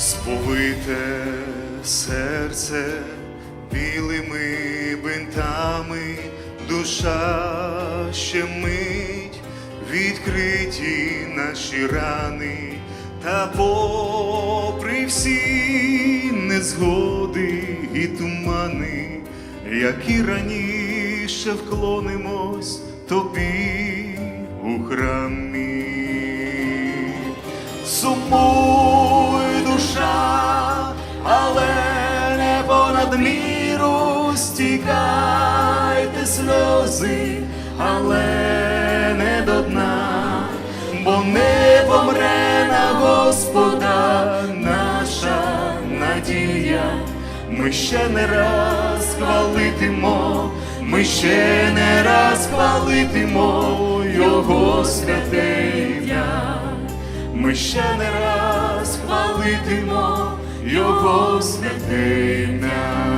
Сповите серце білими бинтами, душа ще мить, відкриті наші рани, та попри всі незгоди і тумани, які раніше вклонимось тобі у храмі. Сумуй не понад міру стікайте сльози, але не до дна, бо не помре на Господа наша надія. Ми ще не раз хвалитимо, ми ще не раз хвалитимо Його святе ім'я. Ми ще не раз хвалитимо Його святе ім'я.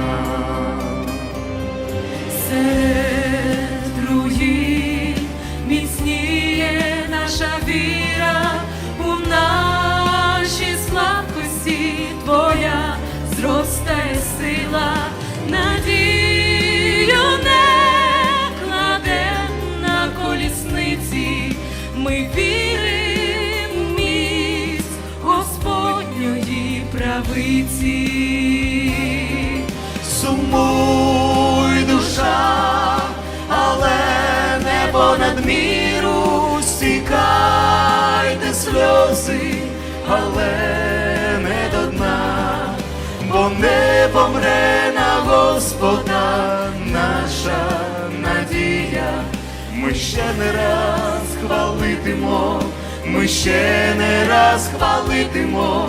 Серед руїн міцніє наша віра у нашій слабкості Твоя зростає сила, надію не на колісниці, ми віримо Правиці. Сумуй душа, але не понад міру стікайте сльози, але не до дна, бо не помре на Господа наша надія. Ми ще не раз хвалитимо, ми ще не раз хвалитимо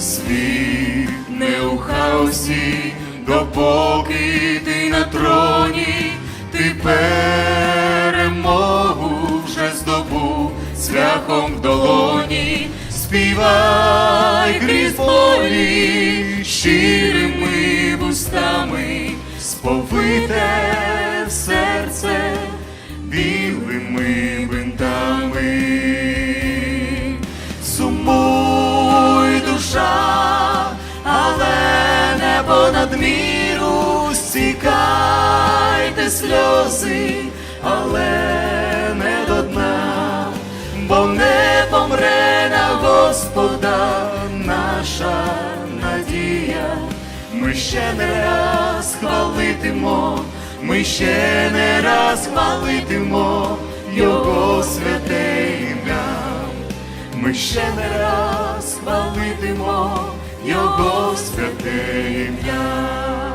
Світ не у хаосі, допоки ти на троні, ти перемогу вже здобув шляхом в долоні, співай крізь полі щирими вустами, сповите понад міру стікайте сльози, але не до дна, бо не помре на Господа наша надія. Ми ще не раз хвалитимо, ми ще не раз хвалитимо Його святе ім'я. Ми ще не раз хвалитимо Його святе ім'я.